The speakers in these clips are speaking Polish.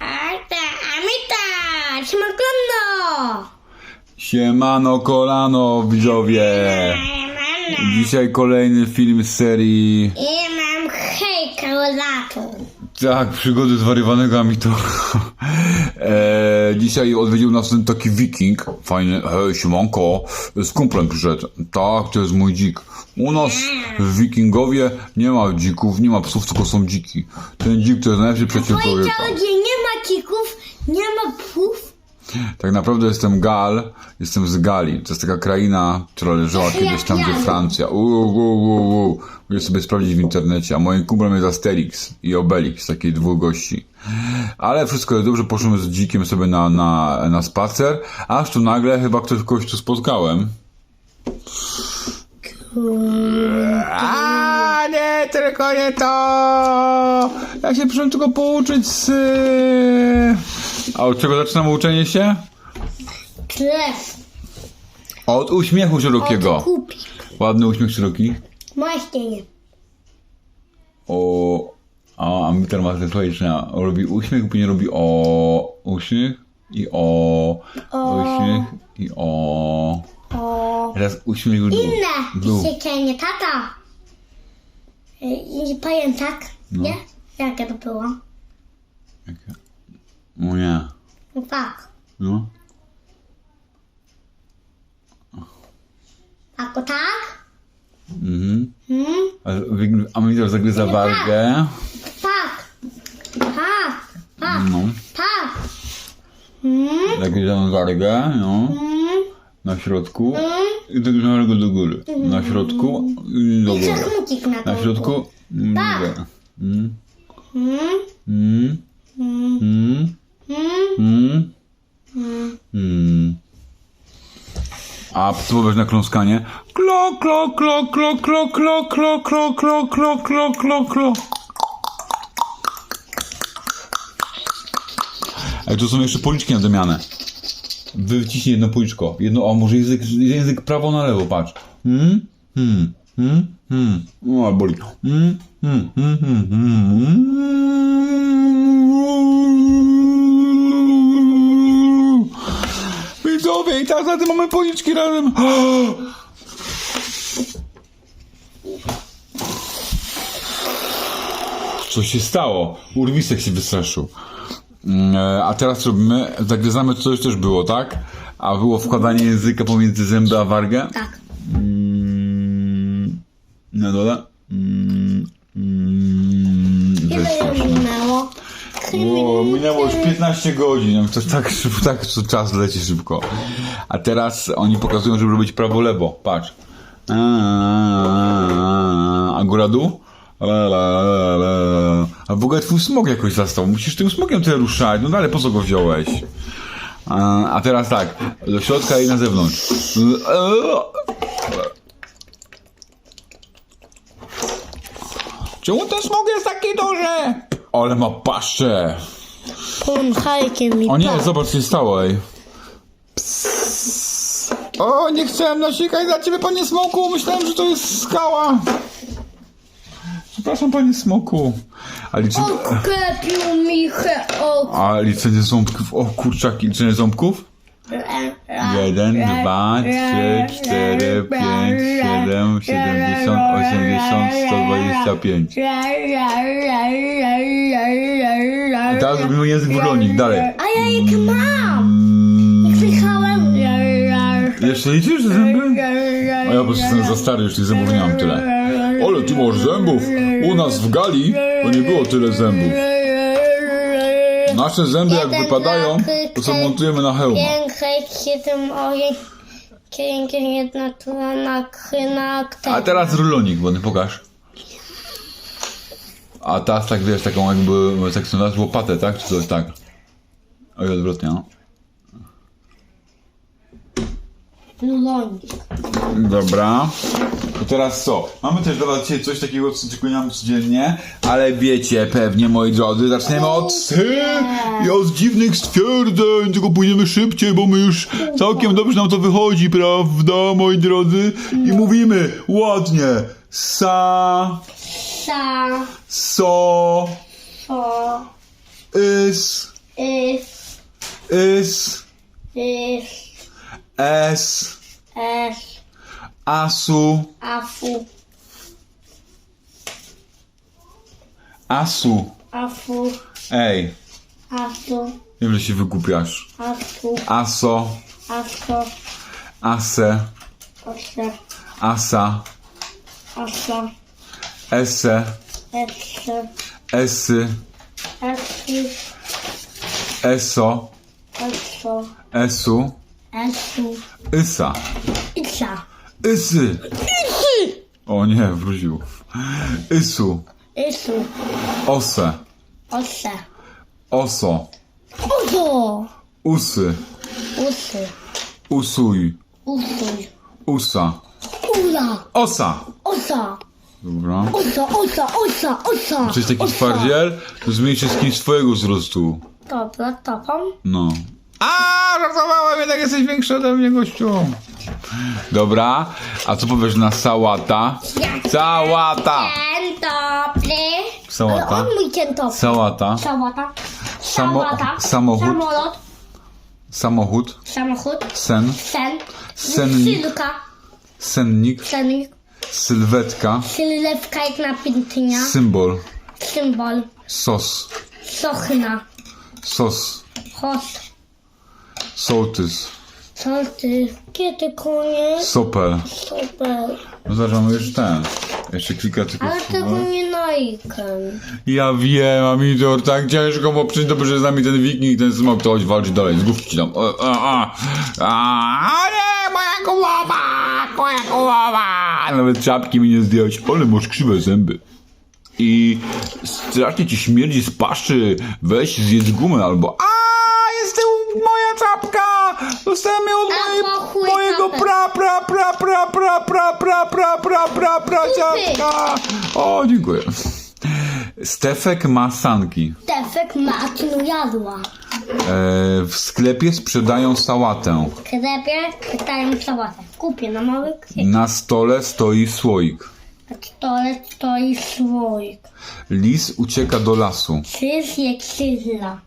Arta, Amita, Smakondo! Siemano kolano widzowie! Dzisiaj kolejny film z serii I mam hejka latu. Tak, przygody zwariowanego Amito. e, dzisiaj odwiedził nas ten taki wiking, fajny, hej, siemanko, z kumplem przyszedł. Tak, to jest mój dzik. U nas w wikingowie nie ma dzików, nie ma psów, tylko są dziki. Ten dzik to jest najlepszy przyjaciel człowieka. Powiedział, nie ma kików, nie ma psów. Tak naprawdę jestem Gal, jestem z Gali. To jest taka kraina, która leżała kiedyś tam, gdzie Francja. Uuu, uuu, uuu. Mogę sobie sprawdzić w internecie. A moim kumplem jest Asterix i Obelix, takich dwóch gości. Ale wszystko jest dobrze, poszłem z dzikiem sobie na, na, na spacer, aż tu nagle chyba ktoś kogoś tu spotkałem. A nie, tylko nie to! Ja się przyszedłem tylko pouczyć z... A od czego zaczynam uczenie się? Krew. Od uśmiechu szerokiego. Od kupi. Ładny uśmiech szeroki. Właśnie nie. O... A, a mi teraz ma zesłajecznia. Robi uśmiech, później robi o... Uśmiech i o... Uśmiech i o... O. Teraz uśmiech w dół. Inne. Dół. Dzisiaj tata. I powiem tak, nie? Jakie to było? O nie. No tak. No. Tak, o tak? Mhm. Hmm? A, a mi teraz zagryza wargę. Tak. Tak. Tak. No. Tak. Hmm? Zagryzam wargę, no. Hmm? Na środku. I zagryzam wargę do góry. Na środku i do I góry. czachmucik na Na to. środku. mm, Tak. Mm, Hmm? mm, Hmm? mm, Hmm? mm, mm. A spróbować na kląskanie. Klo, klo, klo, klo, klo, klo, klo, klo, klo, klo, klo, klo, klo. Ej, tu są jeszcze policzki na wymianę. Wyciśnij jedno policzko. Jedno, a może język, język prawo na lewo, patrz. Hmm? Hmm. Hmm? Hmm. O, boli. Hmm? Hmm. Hmm. Hmm. Hmm. Widzowie, i teraz na mamy policzki razem. Co się stało? Urwisek się wystraszył. Mm, e, A teraz robimy, zagryzamy, to już też było, tak? A było wkładanie języka pomiędzy zęby a wargę? Tak. Mm, na dole? Mm, mm, Ile minęło? Minęło już 15 godzin, to tak, tak czas leci szybko. A teraz oni pokazują, żeby robić prawo-lewo, patrz. A, a góra dół? La, la, la, la. A w ogóle twój smog jakoś zastał, musisz tym smogiem tyle ruszać, no dalej po co go wziąłeś? A, a teraz tak, do środka i na zewnątrz. Czemu ten smog jest taki duży? Ale ma paszczę. Tym hajkiem mi O nie, tak. zobacz co się stało, ej. Psst. O, nie chciałem nasikać dla ciebie, panie smoku. Myślałem, że to jest skała. Przepraszam, panie smoku. A liczy... Oklepił mi he ok. A liczenie ząbków. O kurczaki, liczenie ząbków? Jeden, dwa, trzy, cztery, pięć, siedem, siedemdziesiąt, osiemdziesiąt, sto dwadzieścia pięć. Teraz robimy język wronik, dalej. A ja jak mam? Mm, Przyjechałem. Jeszcze liczysz zęby? A ja po prostu jestem za stary, już tych zębów nie mam tyle. Ale ty masz zębów! U nas w Gali to nie było tyle zębów. Nasze zęby jak wypadają, to co trzy, montujemy na hełma. A teraz rulonik wodny, pokaż. A teraz tak wiesz, taką jakby, nazywa, łopatę, tak? Czy coś tak? Oj, odwrotnie, no. Lulonik. Dobra. To teraz co? Mamy też dla was dzisiaj coś takiego, co wykonujemy codziennie, ale wiecie pewnie, moi drodzy, zaczniemy od sy i od dziwnych stwierdzeń, tylko pójdziemy szybciej, bo my już całkiem dobrze nam to wychodzi, prawda, moi drodzy? I mówimy ładnie sa, Sa. So. So. Is. Is. Is. Is. Es. Es. Asu. Afu. Asu. Afu. Ej. Asu. Wiem, że się wygłupiasz. Afu. Aso. Aso. Ase. Ose. Asa. Asa. Ese. Esse. Esy. Esi. Eso. Eso. Esu. Esu. Ysa. Isa. Ysy. O nie, wrócił. Isu. Isu. Ose. Ose. Oso. Uzo. Usy. Usy. Usuj. Usuj. Usa. Ula. Osa. Osa. Dobra. Osa. Osa. Osa. Osa. Czy jest taki Osa. twardziel? To zmniejszy z kimś twojego wzrostu. Dobra, topam. No. A, żartowałem, jednak jesteś większy ode mnie, gościu. Dobra, a co powiesz na sałata? Sałata! Dobry. Sałata. Ale on mój ten dobry. Sałata. Sałata. Samo- Sałata. samochód. Samolot. Samochód. Samochód. Sen. Sen. Sennik. Sylka. Sennik. Sennik. Sylwetka. Sylewka jak na pintynia. Symbol. Symbol. Sos. Sochna. Sos. Host. Sołtys. Co ty? Kiedy koniec? Sopel. Super. No zaraz mamy już ten. Jeszcze kilka tylko Ale tego nie najkę. Ja wiem, Amidor, tak ciężko, bo przecież dobrze, z nami ten wiking, ten smok, to chodź walczyć dalej, z główki ci tam. A, a, a, a nie, moja głowa, moja głowa. Nawet czapki mi nie zdjąłeś, ale masz krzywe zęby. I strasznie ci śmierdzi z paszczy, weź zjedz gumę albo a Dostałem ją od mojej, mojego pra, pra, pra, pra, pra, pra, pra, pra, pra, pra, pra, dziadka. O, dziękuję. Stefek ma sanki. Tefek matnu jadła. E, w sklepie sprzedają sałatę. Klepie pytają sałatę. Kupię na mały kwiat. Na stole stoi słoik. Na stole stoi słoik. Lis ucieka do lasu. Krzyż je krzyżla.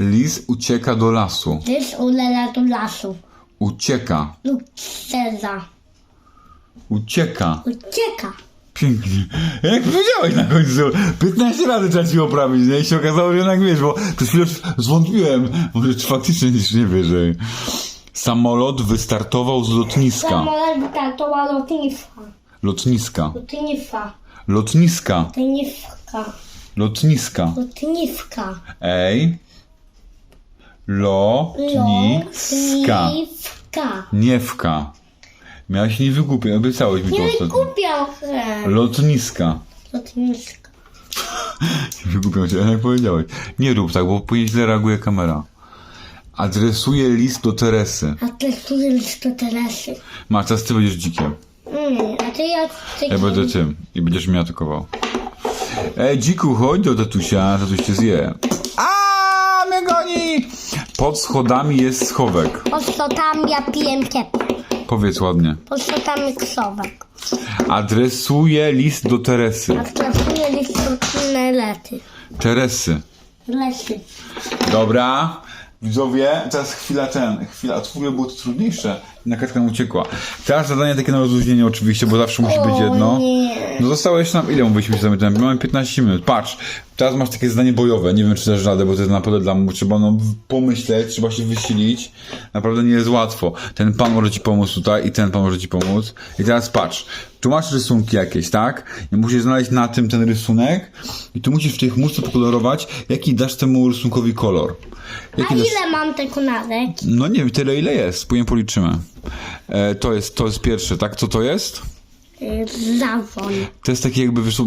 Lis ucieka do lasu. Krzyż ulela do lasu. Ucieka. Seza. Ucieka. Ucieka. Pięknie. Jak powiedziałeś na końcu, 15 razy trzeba ci oprawić, nie? I się okazało, że jednak wiesz, bo przez chwilę zwątpiłem. Może czy faktycznie nic nie wyżej. Samolot wystartował z lotniska. Samolot wytartowa lotniska. Lotniska. Lotniska. Lotniska. Lotniska. Lotniska. Lotniska. Ej. Lotniska. Lotniska. Niewka. Miałeś nie wygłupiać, obiecałeś mi to Nie ostatnio. wykupiał się. Lotniska. Lotniska. Wygłupiam cię, jak powiedziałeś. Nie rób tak, bo później źle reaguje kamera. Adresuje list do Teresy. A ty student to Teresy. Teraz ty będziesz dzikiem. Mm, a ty jak ty Ja będę tym i będziesz mnie atakował. Ej, dziku, chodź do tatusia, tatuś cię zje. A mnie goni! Pod schodami jest schowek. Pod stotami ja piję kiepę. Powiedz ładnie. Pod stotami ksowek. Adresuje list do Teresy. A trafuję listotne lety. Teresy. Lesy. Dobra. Widzowie, teraz chwila ten, chwila, w ogóle było to trudniejsze. Na kartkę nam uciekła. Teraz zadanie takie na rozluźnienie oczywiście, bo zawsze musi być jedno. nie. No zostało jeszcze nam, ile mówiliśmy sobie ten? Mamy 15 minut. Patrz, teraz masz takie zadanie bojowe, nie wiem czy też radę, bo to jest naprawdę dla mnie, trzeba no pomyśleć, trzeba się wysilić. Naprawdę nie jest łatwo. Ten pan może ci pomóc tutaj i ten pan może ci pomóc. I teraz patrz, tu masz rysunki jakieś, tak? I musisz znaleźć na tym ten rysunek i tu musisz w tej chmurce pokolorować, jaki dasz temu rysunkowi kolor. A Jaki dasz... ile mam tego nawet? No nie wiem, tyle ile jest, później policzymy. E, to jest, to jest pierwsze, tak? Co to jest? Y, Zawon. To jest takie jakby, wiesz,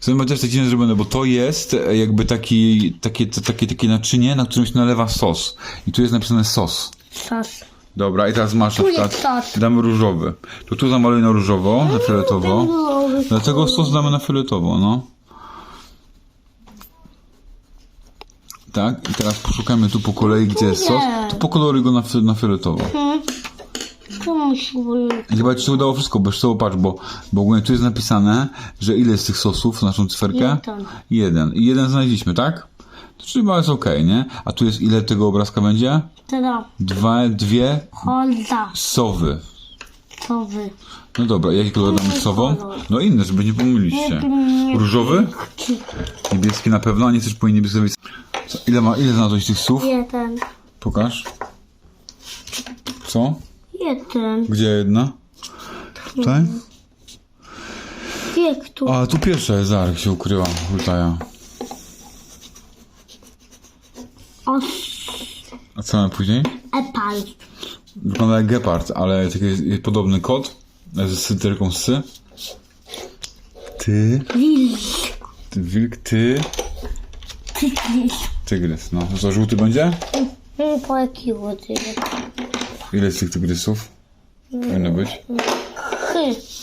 w sumie też tak dziwnie zrobione, bo to jest e, jakby taki, takie, takie, takie naczynie, na którym się nalewa sos. I tu jest napisane sos. Sos. Dobra, i teraz masz na Tu jest przykład, sos. damy różowy. To tu zamaluj na różowo, na fioletowo. Dlatego sos damy na fioletowo, no. Tak, i teraz poszukamy tu po kolei, gdzie jest sos. To pokoloruj go na, na fioletowo. Tu być. I Chyba ci się udało wszystko, bo co, patrz, bo, bo ogólnie tu jest napisane, że ile jest tych sosów, naszą cyferkę? Jeden. Jeden. I jeden znaleźliśmy, tak? To czyli chyba jest okej, nie? A tu jest ile tego obrazka będzie? Dwa, dwie Holda. sowy. To wy. No dobra, jaki kolor damy sową? No inny, żeby nie pomyliście. Różowy? Niebieski na pewno, a nie chcesz po niebieskiej. Co, ile ma, ile znalazłeś tych słów? Jeden. Pokaż. Co? Jeden. Gdzie jedna? Tutaj? Wiek tu. A, tu pierwsza jest, Zarek się ukryła, Hultaja. Os. A co mamy później? Epal. Wygląda jak gepard, ale taki jest, jest podobny kot. Z cyterką sy. Ty, Wilk. ty, wilk, ty, Tygrys. tygrys. No, to co, żółty będzie? Po jaki łody? Ile jest tych tygrysów? Powinno być?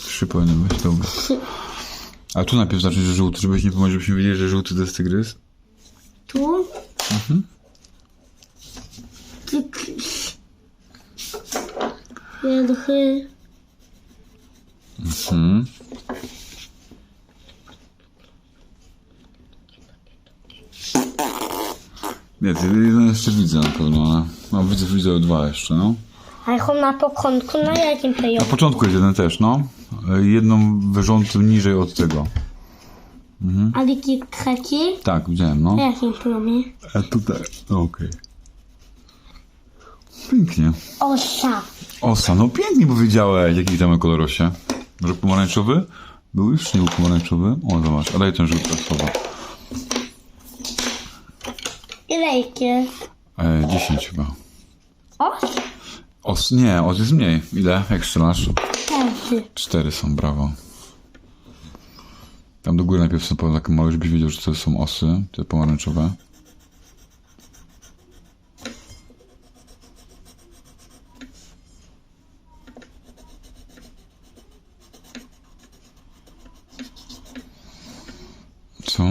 Trzy powinny być, dobra. A tu najpierw zacząć, że żółty, żebyś nie pomylił, żebyśmy wiedzieli, że żółty to jest tygrys. Tu. Tygrys. Wielchy. Hmm. Nie, ty jeden jeszcze widzę na pewno, ale... No, widzę, widzę dwa jeszcze, no. A jak on na początku, na jakim Na początku jest jeden też, no. Jedną wyrządem niżej od tego. A jaki trzeci? Tak, widziałem, no. Na jakim plumie? A tutaj, okej. Pięknie. Osa. Osa, no pięknie powiedziałeś, jaki tam kolor osie. Może pomarańczowy? Był już nie był pomarańczowy? O, zobacz, a daj ten żółty słowa. Ile ich jest? E, 10 chyba. Os? Os, nie, os jest mniej. Ile? Jak strzelasz? Każdy. Cztery są, brawo. Tam do góry najpierw są takie małe, żebyś wiedział, że to są osy, te pomarańczowe. Co?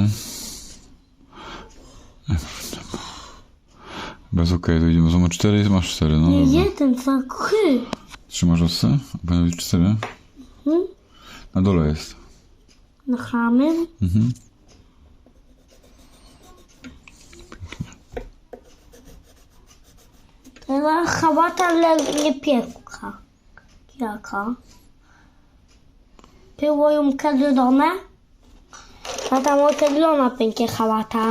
Bez okej, to idziemy. Są cztery, masz cztery, no Nie dobra. jeden, dwa, trzy. Trzymasz osy? Powinno być cztery? Hmm? Na dole jest. Nachamy. Mhm. Teraz hałata, ale nie piekła. Jaka? Było ją kadrone? A tam okadlona będzie hałata.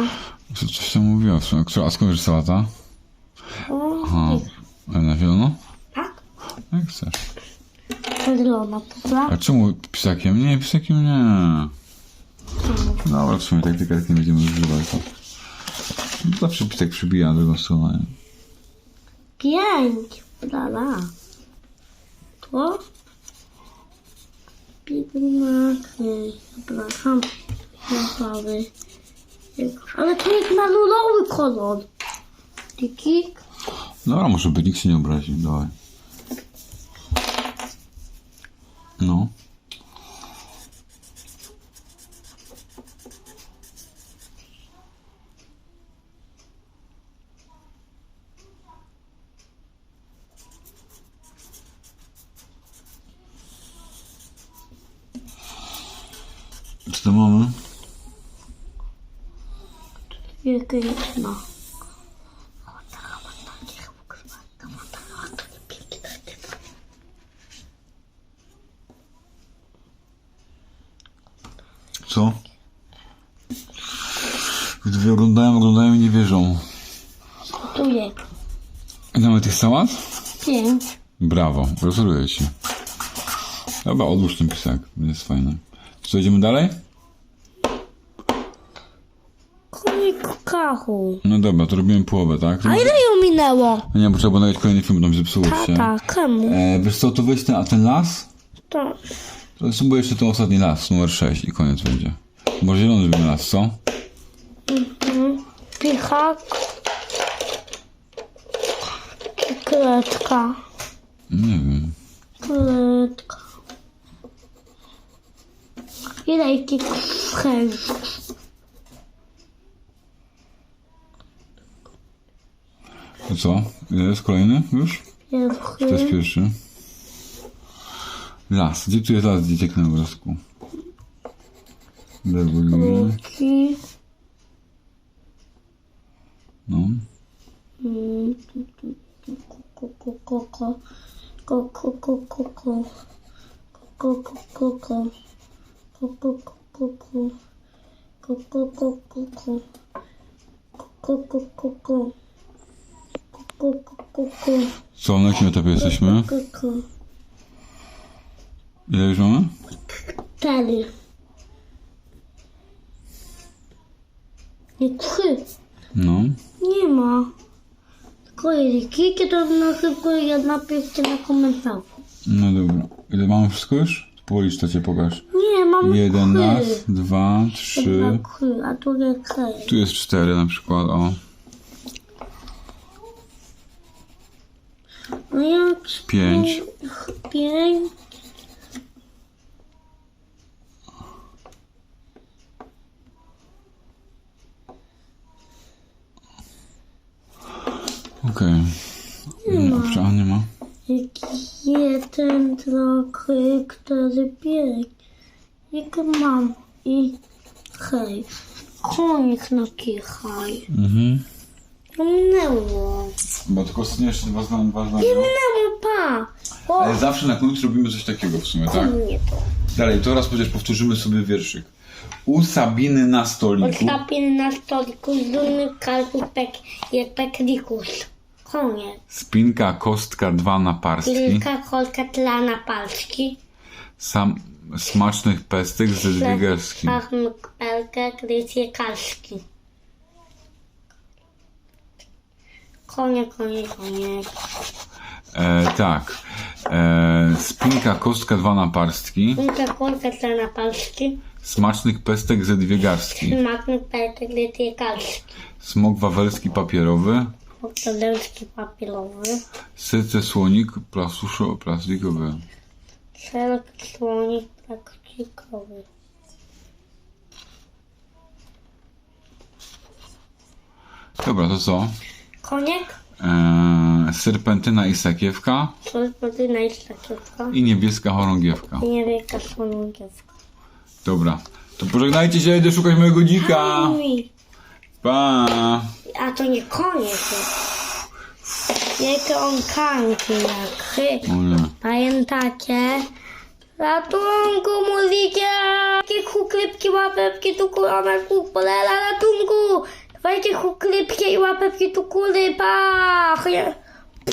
Co, coś tam mówiła w sumie. A skąd jest sałata? Aha. A na zielono? tak? Jak chcesz. Kadlona, prawda? A czemu pisakiem? Nie, pisakiem nie. Dobra, w sumie tak tylko nie będziemy używać. Zawsze pisek przybija drugą stronę. Pięć. Lala. To? Piętnaście. Zapraszam. Zaprawy. Ale to jest na lulowy kolor. Tikik. Dobra, może być, nikt się nie obrazi. Dawaj. No. Co to Co? Gdy oglądają, oglądają i nie wierzą. Tu jest. Mamy tych sałat? Pięć. Brawo, gratuluję ci. Dobra, odłóż ten pisak, jest fajny. Co, idziemy dalej? Królik kachu. No dobra, to robimy połowę, tak? A ile ją minęło? Nie, bo trzeba było nagrać kolejny film, bo tam się zepsuło się. Tata, czemu? E, wiesz co, to weź ten, a ten las? To. To spróbuj jeszcze ten ostatni las, numer 6 i koniec będzie. Może zielony zrobimy las, co? Pichak. Kletka. Nie wiem. Kletka. Ile ich kręży? To co? Jest kolejny już? To jest Jest pierwszy. Las. Gdzie tu jest las dzieciak na obrazku? Dewoluje. Ki. No. Mm, tu, tu, tu, ko, ko, ko, ko. Ko, ko, ko, ko, ko. Ko, ko, ko, ko. Ko, ko, ko, ko, ko. Ko, ko, ko, ko, ko. Ko, ko, ko, ko. Ko, ko, ko, ko. Co, na jakim etapie jesteśmy? Ile już mamy? Cztery. Nie trzy. No. Nie ma. Tylko jest kilka, to na tylko jedna pięknie na komentarzu. No dobra. Ile mamy wszystko już? Policz to cię pokaż. Nie, mam Jeden trzy. raz, dwa, trzy. Jedna a tu jest trzy. Tu jest cztery na przykład, o. No jak Pięć. pięć. Okej. Nie ma. A nie ma. Jeden, trzy, cztery, pięć. Jak mam i hej. Konik na kichaj. Mhm. Minęło. Bo tylko jeszcze dwa zdania. Minęło, pa. O, Ale zawsze na końcu robimy coś takiego w sumie, tak? nie to. Dalej, to raz chociaż powtórzymy sobie wierszyk. U Sabiny na stoliku. Odstawię na stoliku dumny karpówek jest peklikus. Koniec. Spinka, kostka, dwa naparstki. Kilka kolka dla na palczki. Sam, smacznych pestek ze dwie gęski. Pachmy pelkę, krycie kaszki. Konie, konie, konie. E, tak. E, spinka, kostka, dwa naparstki. Kilka kolka dla na palczki. Smacznych pestek ze dwie garstki. Smaczny pelkę, krycie kaszki. Smok wawelski papierowy. Oktadelski papierowy. Syce słonik plasuszo, plastikowy. Szerok słonik plastikowy. Dobra, to co? Koniek. E, serpentyna i sakiewka. Podyna i sakiewka. I niebieska chorągiewka. Nie wielka słonągiewka. Dobra. To pożegnajcie się, idę szukać mojego dzika. Pa! A to nie koniec. Jakie on kanki jak chy. Pamiętacie? Ratunku, muzykę! Jakie chukrypki, łapewki, tu kurona, kupolela, ratunku! Dawajcie chukrypki i łapewki, tu kury, pa!